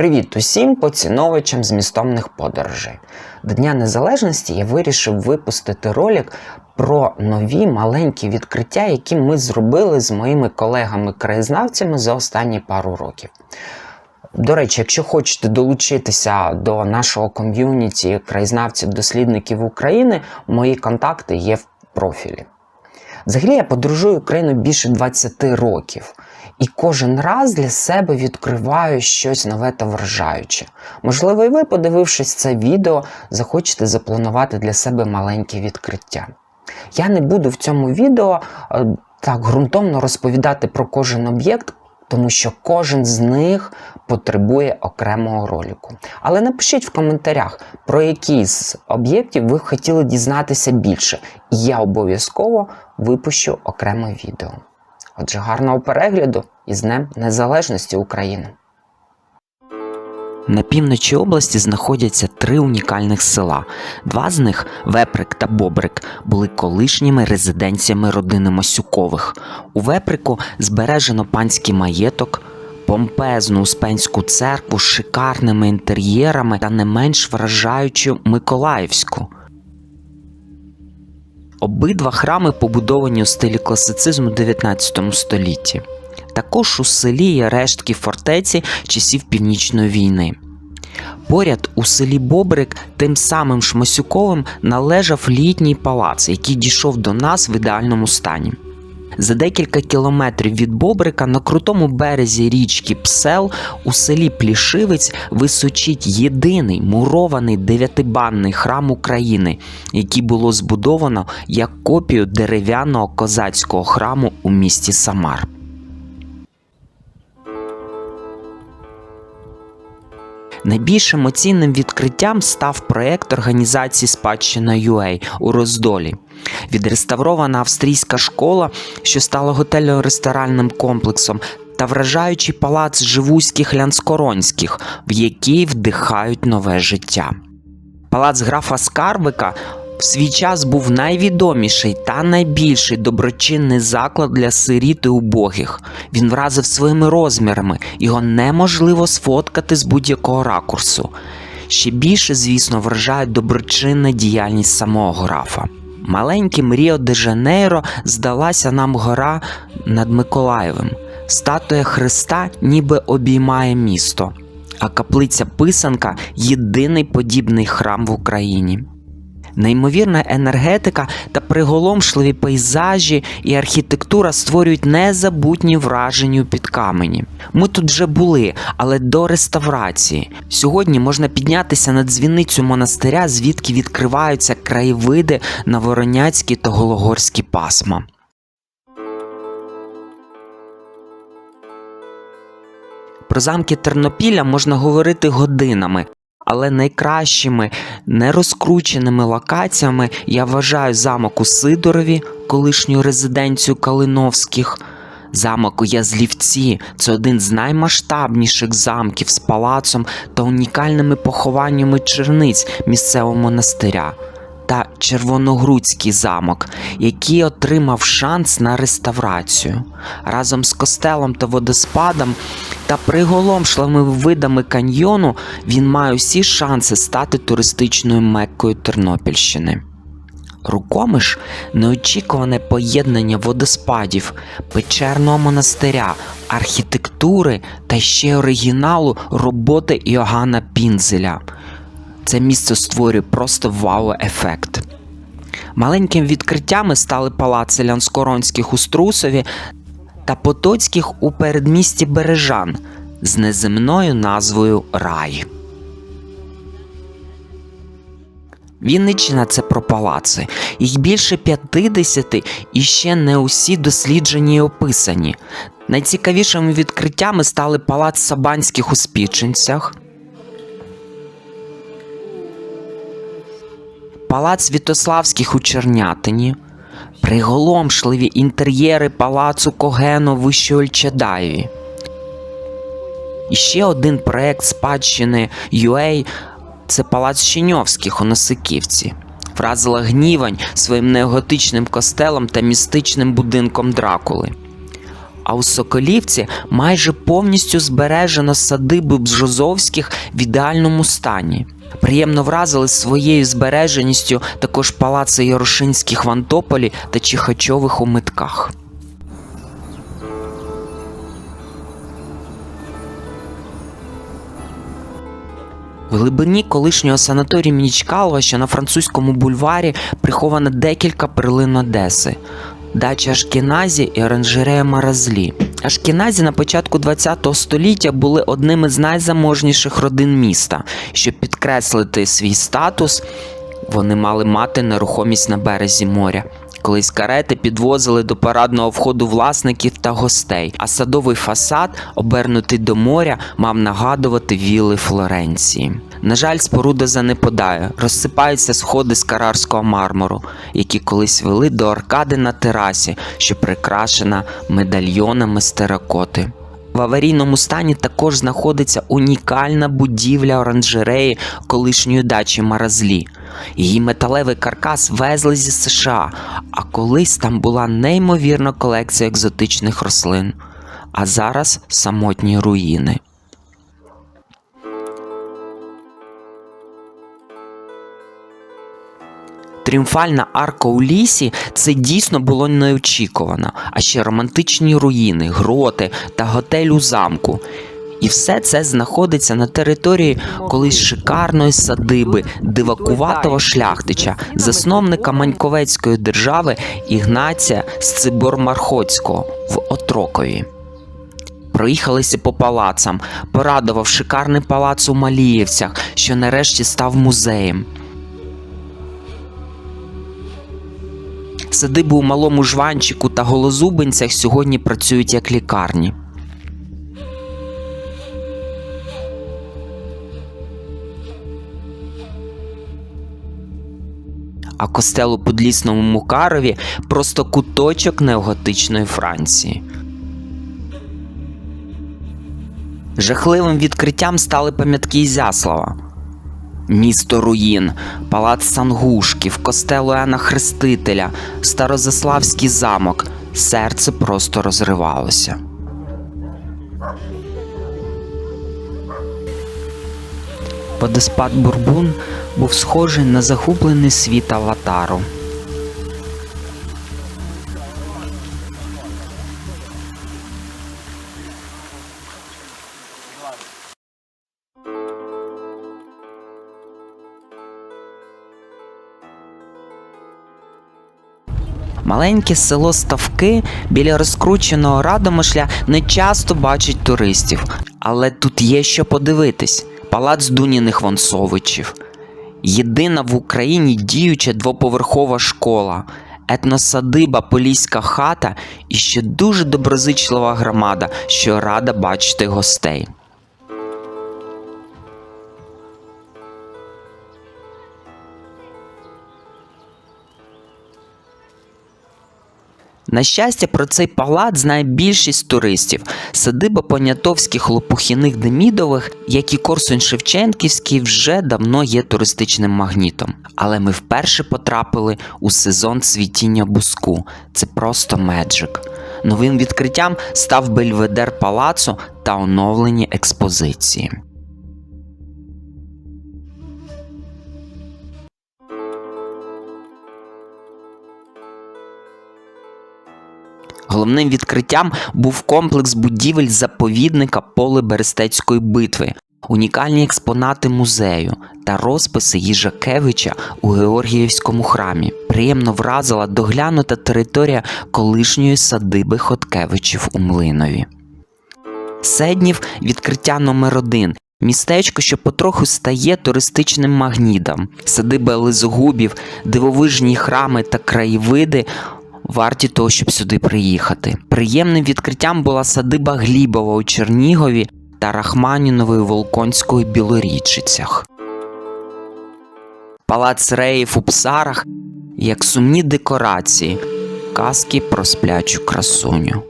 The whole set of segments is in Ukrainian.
Привіт усім поціновувачам змістовних подорожей. До Дня Незалежності я вирішив випустити ролик про нові маленькі відкриття, які ми зробили з моїми колегами-краєзнавцями за останні пару років. До речі, якщо хочете долучитися до нашого ком'юніті краєзнавців-дослідників України, мої контакти є в профілі. Взагалі я подорожую Україну більше 20 років. І кожен раз для себе відкриваю щось нове та вражаюче. Можливо, і ви, подивившись це відео, захочете запланувати для себе маленьке відкриття. Я не буду в цьому відео е, так ґрунтовно розповідати про кожен об'єкт, тому що кожен з них потребує окремого ролику. Але напишіть в коментарях, про які з об'єктів ви хотіли дізнатися більше, і я обов'язково випущу окреме відео. Отже, гарного перегляду і з Днем Незалежності України! На півночі області знаходяться три унікальних села. Два з них Веприк та Бобрик, були колишніми резиденціями родини Масюкових. У Веприку збережено панський маєток, помпезну Успенську церкву з шикарними інтер'єрами та не менш вражаючу Миколаївську. Обидва храми побудовані у стилі класицизму 19 столітті. Також у селі є рештки фортеці часів Північної війни. Поряд у селі Бобрик тим самим Шмасюковим належав літній палац, який дійшов до нас в ідеальному стані. За декілька кілометрів від Бобрика на крутому березі річки Псел у селі Плішивець височить єдиний мурований дев'ятибанний храм України, який було збудовано як копію дерев'яного козацького храму у місті Самар. Найбільш емоційним відкриттям став проект організації Спадщина UA у Роздолі. Відреставрована австрійська школа, що стала готельно-ресторанним комплексом, та вражаючий палац Живузьких Лянскоронських, в який вдихають нове життя. Палац графа Скарбика в свій час був найвідоміший та найбільший доброчинний заклад для сиріт і убогих. Він вразив своїми розмірами, його неможливо сфоткати з будь-якого ракурсу. Ще більше, звісно, вражає доброчинна діяльність самого графа. Маленьким Ріо де Жанейро здалася нам гора над Миколаєвим. Статуя Христа ніби обіймає місто, а каплиця Писанка єдиний подібний храм в Україні. Неймовірна енергетика та приголомшливі пейзажі і архітектура створюють незабутні враження у підкамені. Ми тут вже були, але до реставрації. Сьогодні можна піднятися на дзвіницю монастиря, звідки відкриваються краєвиди на Вороняцькі та Гологорські пасма. Про замки Тернопіля можна говорити годинами, але найкращими нерозкрученими локаціями я вважаю замок у Сидорові, колишню резиденцію Калиновських. Замок у Язлівці це один з наймасштабніших замків з палацом та унікальними похованнями черниць місцевого монастиря. Та Червоногрудський замок, який отримав шанс на реставрацію. Разом з костелом та водоспадом та приголомшливими видами каньйону він має усі шанси стати туристичною меккою Тернопільщини. Рукомиш неочікуване поєднання водоспадів, печерного монастиря, архітектури та ще оригіналу роботи Іоганна Пінзеля. Це місце створює просто вау-ефект. Маленькими відкриттями стали палаци Лянскоронських у Струсові та Потоцьких у передмісті Бережан з неземною назвою Рай. Вінниччина це про палаци. Їх більше 50 і ще не усі досліджені і описані. Найцікавішими відкриттями стали палац Сабанських у Спічинцях, палац Святославських у Чернятині, приголомшливі інтер'єри палацу Когено в Ольчадаєві. І ще один проект спадщини UA – це палац Щеньовських у Носиківці. Вразила гнівань своїм неоготичним костелом та містичним будинком Дракули. А у Соколівці майже повністю збережено садиби Бжозовських в ідеальному стані. Приємно вразили своєю збереженістю також палаци Ярошинських в Антополі та Чихачових у Митках. В глибині колишнього санаторію Мінічкалова, що на французькому бульварі, приховано декілька перлин Одеси. Дача Ашкіназі і оранжерея Маразлі. Ашкіназі на початку ХХ століття були одними з найзаможніших родин міста. Щоб підкреслити свій статус, вони мали мати нерухомість на березі моря. Колись карети підвозили до парадного входу власників та гостей, а садовий фасад, обернутий до моря, мав нагадувати віли Флоренції. На жаль, споруда занепадає, розсипаються сходи з карарського мармуру, які колись вели до аркади на терасі, що прикрашена медальйонами з теракоти. В аварійному стані також знаходиться унікальна будівля оранжереї колишньої дачі Маразлі. Її металевий каркас везли зі США, а колись там була неймовірна колекція екзотичних рослин, а зараз самотні руїни. Тріумфальна арка у лісі це дійсно було неочікувано, а ще романтичні руїни, гроти та готель у замку. І все це знаходиться на території колись шикарної садиби дивакуватого шляхтича, засновника Маньковецької держави Ігнація Сцибор-Мархоцького в Отрокові. Проїхалися по палацам, порадував шикарний палац у Маліївцях, що нарешті став музеєм. Садиби у малому жванчику та голозубинцях сьогодні працюють як лікарні. А костел у Подлісному Мукарові просто куточок неоготичної Франції. Жахливим відкриттям стали пам'ятки Ізяслава. Місто руїн, палац Сангушків, костел Іоанна Хрестителя, Старозаславський замок. Серце просто розривалося. Водоспад Бурбун був схожий на загублений світ аватару. Маленьке село Ставки біля розкрученого Радомишля не часто бачить туристів, але тут є що подивитись: палац Дуніних Вонсовичів, єдина в Україні діюча двоповерхова школа, етносадиба Поліська хата і ще дуже доброзичлива громада, що рада бачити гостей. На щастя, про цей палац знає більшість туристів. Садиба Понятовських Лопухіних Демідових, як і Корсунь Шевченківський, вже давно є туристичним магнітом. Але ми вперше потрапили у сезон цвітіння буску. Це просто меджик. Новим відкриттям став Бельведер палацу та оновлені експозиції. Головним відкриттям був комплекс будівель заповідника поле Берестецької битви, унікальні експонати музею та розписи Їжакевича у Георгіївському храмі. Приємно вразила доглянута територія колишньої садиби Хоткевичів у Млинові. Седнів відкриття номер один. Містечко, що потроху стає туристичним магнітом. Садиба Лизогубів, дивовижні храми та краєвиди варті того, щоб сюди приїхати. Приємним відкриттям була садиба Глібова у Чернігові та Рахманінової Волконської Білорічицях. Палац Реїв у Псарах як сумні декорації, казки про сплячу красуню.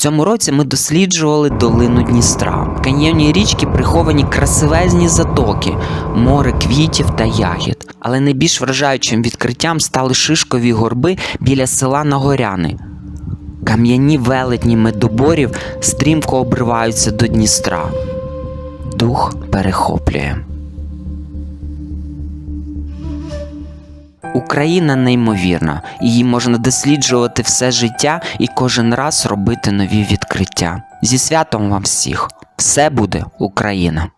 Цьому році ми досліджували долину Дністра. В каньйоні річки приховані красивезні затоки, море квітів та ягід. Але найбільш вражаючим відкриттям стали шишкові горби біля села Нагоряни. Кам'яні велетні медоборів стрімко обриваються до Дністра. Дух перехоплює. Україна неймовірна, її можна досліджувати все життя і кожен раз робити нові відкриття. Зі святом вам всіх! Все буде Україна!